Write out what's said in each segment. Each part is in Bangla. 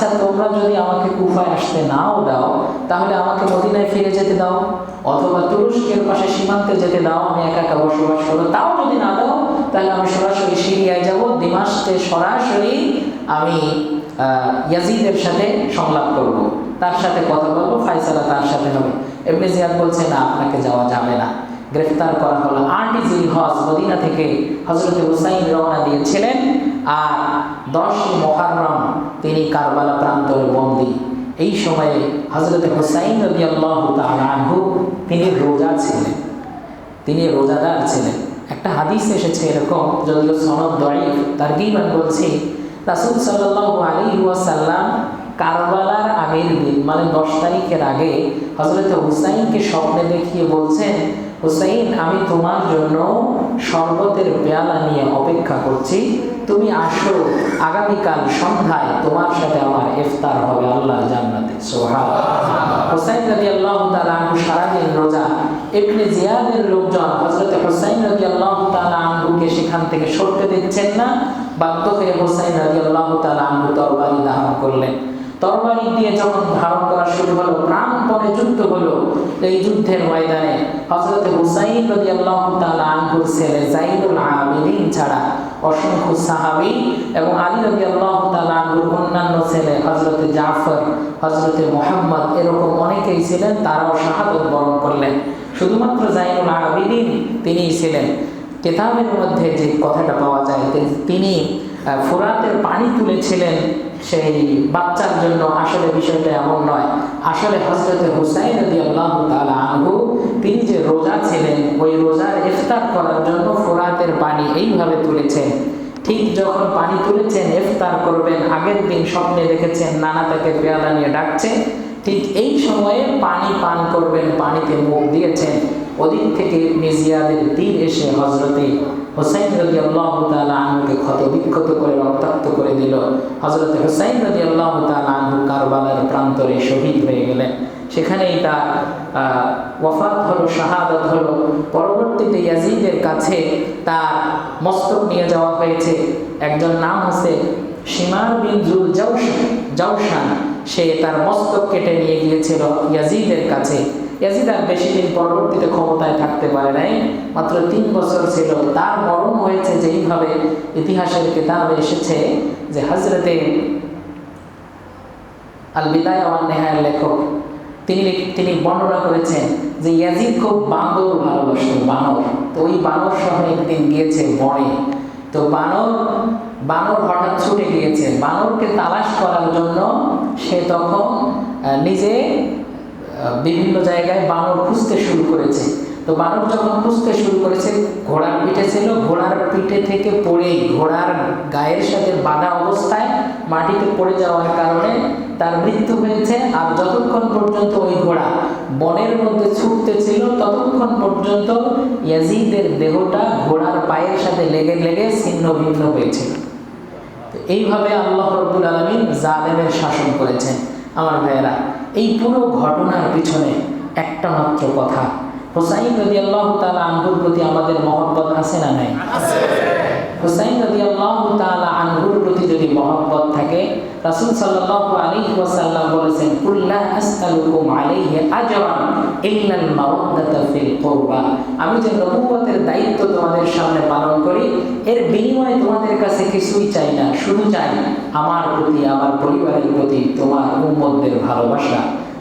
আচ্ছা তোমরা যদি আমাকে কুফায় আসতে নাও, দাও, তাহলে আমাকে মদিনায় ফিরে যেতে দাও। অথবা তুরস্কের পাশে সীমান্তে যেতে দাও, আমি একা একা বসবাস করব। তাও যদি না দাও, তাহলে আমি সরাসরি সিরিয়ায় যাব দিমাসকে সরাসরি আমি ইয়াজিদের সাথে সংলাপ করব। তার সাথে কথা বলব, ফাইসালা তার সাথে হবে। এমনি জিয়াদ বলছে, না, আপনাকে যাওয়া যাবে না। গ্রেফতার করা হলো। আটই জিলহজ মদিনা থেকে হজরত হুসাইন রওনা দিয়েছিলেন, আর দশই মহারম তিনি কারবালা প্রান্তরে বন্দী। এই সময়ে হজরত হুসাইন রবি আল্লাহ আনহু তিনি রোজা ছিলেন। তিনি রোজাদার ছিলেন। একটা হাদিস এসেছে এরকম, যদিও সনদ দরিফ তার গিমান বলছে, রাসুল সাল্লাহ আলী ওয়াসাল্লাম কারবালার আগের দিন মানে দশ তারিখের আগে হজরত হুসাইনকে স্বপ্নে দেখিয়ে বলছেন হুসাইন, আমি তোমার জন্য শরবতের পেয়ালা নিয়ে অপেক্ষা করছি। তুমি আসো, আগামীকাল সন্ধ্যায় তোমার সাথে আমার ইফতার হবে আল্লাহ জান্নাতে। হুসাইন রাজি আল্লাহ তালা সারাদিন রোজা। ইবনে জিয়াদের লোকজন হজরত হুসাইন রাজি আল্লাহ তালা আনহুকে সেখান থেকে সরতে দিচ্ছেন না। বাধ্য হয়ে হুসাইন রাজি আল্লাহ তালা তরবারি ধারণ করলেন। তরবারি দিয়ে যখন ধারণ করা শুরু হলো, প্রাণপণে যুদ্ধ হলো এই যুদ্ধের ময়দানে হজরত হুসাইন রাজি আল্লাহ তালা ছেলে জাইনুল আবেদিন ছাড়া অসংখ্য সাহাবি এবং আলী রবি আল্লাহ তালা অন্যান্য ছেলে হজরত জাফর হজরতে মোহাম্মদ এরকম অনেকেই ছিলেন, তারাও শাহাদত বরণ করলেন। শুধুমাত্র জাইনুল আবিদিন তিনিই ছিলেন। কেতাবের মধ্যে যে কথাটা পাওয়া যায়, তিনি ফোরাতের পানি তুলেছিলেন সেই বাচ্চার জন্য আসলে বিষয়টা এমন নয়। আসলে হজরত হুসাইন রদি আল্লাহ তালা আনহু, তিনি যে রোজা ছিলেন, ওই রোজার ইফতার করার জন্য ফোরাতের পানি এইভাবে তুলেছেন। ঠিক যখন পানি তুলেছেন, ইফতার করবেন, আগের দিন স্বপ্নে দেখেছেন, নানা তাকে পেয়ালা নিয়ে ডাকছে ঠিক এই সময়ে পানি পান করবেন, পানিতে মুখ দিয়েছেন। ওদিক থেকে মিজিয়াদের তীর এসে হজরতে হোসাইন রদি আল্লাহ আনহুকে ক্ষত বিক্ষত করে, রক্তাক্ত করে দিল। হজরত হোসাইন রদি আল্লাহ আনহু কারবালার প্রান্তরে শহীদ হয়ে গেলেন। সেখানেই তার ওয়াফাত হলো, শাহাদত হলো। পরবর্তীতে ইয়াজিদের কাছে তার মস্তক নিয়ে যাওয়া হয়েছে। একজন নাম হচ্ছে সীমার বিন জুল জাউশান জাউশান। সে তার মস্তক কেটে নিয়ে গিয়েছিল ইয়াজিদের কাছে। ইয়াজিদ আর বেশি দিন পরবর্তীতে ক্ষমতায় থাকতে পারে নাই, মাত্র তিন বছর ছিল। তার মরণ হয়েছে যেইভাবে ইতিহাসের কিতাবে এসেছে যে হজরতে আল বিদায় আমার নেহায়ের লেখক, তিনি তিনি বর্ণনা করেছেন যে ইয়াজিদ খুব বাঁদর ভালোবাসত, বানর। তো ওই বানর সহ একদিন গিয়েছে বনে। তো বানর বানর হঠাৎ ছুটে গিয়েছে। বানরকে তালাশ করার জন্য সে তখন নিজে বিভিন্ন জায়গায় বানর খুঁজতে শুরু করেছে। তো বানর যখন খুঁজতে শুরু করেছে, ঘোড়ার পিঠে ছিল, ঘোড়ার পিঠে থেকে পড়ে ঘোড়ার গায়ের সাথে বাঁধা অবস্থায় মাটিতে পড়ে যাওয়ার কারণে তার মৃত্যু হয়েছে। আর যতক্ষণ পর্যন্ত ওই ঘোড়া বনের মধ্যে ছুটতে ছিল, ততক্ষণ পর্যন্ত ইয়াজিদের দেহটা ঘোড়ার পায়ের সাথে লেগে লেগে ছিন্ন ভিন্ন হয়েছিল এইভাবে আল্লাহ রব্বুল আলমিন জালেমের শাসন করেছেন। আমার ভাইয়েরা এই পুরো ঘটনার পিছনে একটা মাত্র কথা। হোসাইন রদি আল্লাহ তালা আনহুর প্রতি আমাদের মহব্বত আছে না নাই? হুসাইন রদি আল্লাহ তালা আনহুর প্রতি যদি মহব্বত থাকে রাসূল সাল্লাল্লাহু আলাইহি ওয়াসাল্লাম বলেছেন কুল্লা আসআলুকুম আলাইহি আজরান ইল্লাল মাওয়াদ্দাতা ফিল কুরবা। আমি যে নবুয়তের দায়িত্ব তোমাদের সামনে পালন করি এর বিনিময়ে তোমাদের কাছে কিছুই চাই না। শুধু চাই আমার প্রতি আমার পরিবারের প্রতি তোমার উম্মতদের ভালোবাসা।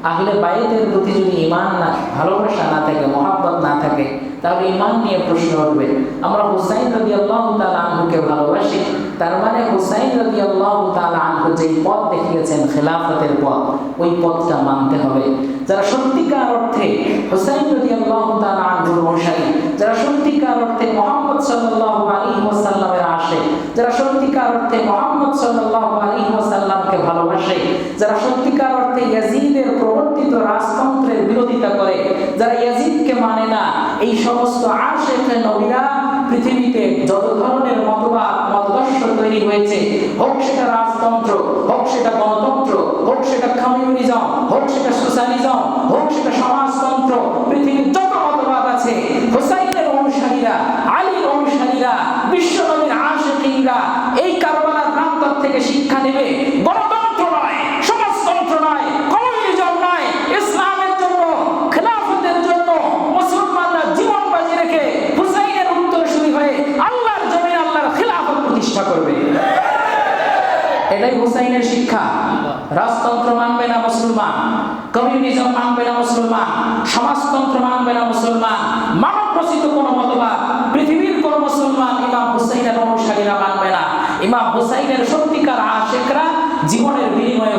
আহলে বাইতের প্রতি যদি ইমান না, ভালোবাসা না থাকে, মহাব্বত না থাকে, তাহলে ইমান নিয়ে প্রশ্ন উঠবে। আমরা হুসাইন রবি আল্লাহ আনহুকে ভালোবাসি, তার মানে হুসাইন রবি আল্লাহ আনহু যেই পথ দেখিয়েছেন, খেলাফতের পথ, ওই পথটা মানতে হবে। যারা সত্যিকার অর্থে হুসাইন রবি আল্লাহ আনহুর যারা সত্যিকার অর্থে মোহাম্মদ সাল্লাহ আলী ওসাল্লামের আসে যারা সত্যিকার অর্থে মোহাম্মদ সাল্লাহ আলী ওসাল্লামকে ভালোবাসে, যারা সত্যিকার অর্থে ইয়াজিদের প্রবর্তিত রাজতন্ত্রের বিরোধিতা করে যারা ইয়াজিদকে মানে না এই সমস্ত আশেখে নবীরা পৃথিবীতে যত ধরনের মতবাদ, মতদর্শ তৈরি হয়েছে, হোক সেটা রাজতন্ত্র, হোক সেটা গণতন্ত্র, হোক সেটা কমিউনিজম, হোক সেটা সোশ্যালিজম, হোক সেটা সমাজতন্ত্র এটাই হুসাইনের শিক্ষা। রাজতন্ত্র মানবে না মুসলমান, কমিউনিজম মানবে না মুসলমান, সমাজতন্ত্র মানবে না মুসলমান, মানব রচিত কোন মতবাদ, পৃথিবীর কোন মুসলমান ইমাম হুসাইনের অনুসারীরা মানবে না। ইমাম হুসাইনের সত্যিকার আশেকরা জীবনের বিনিময়ে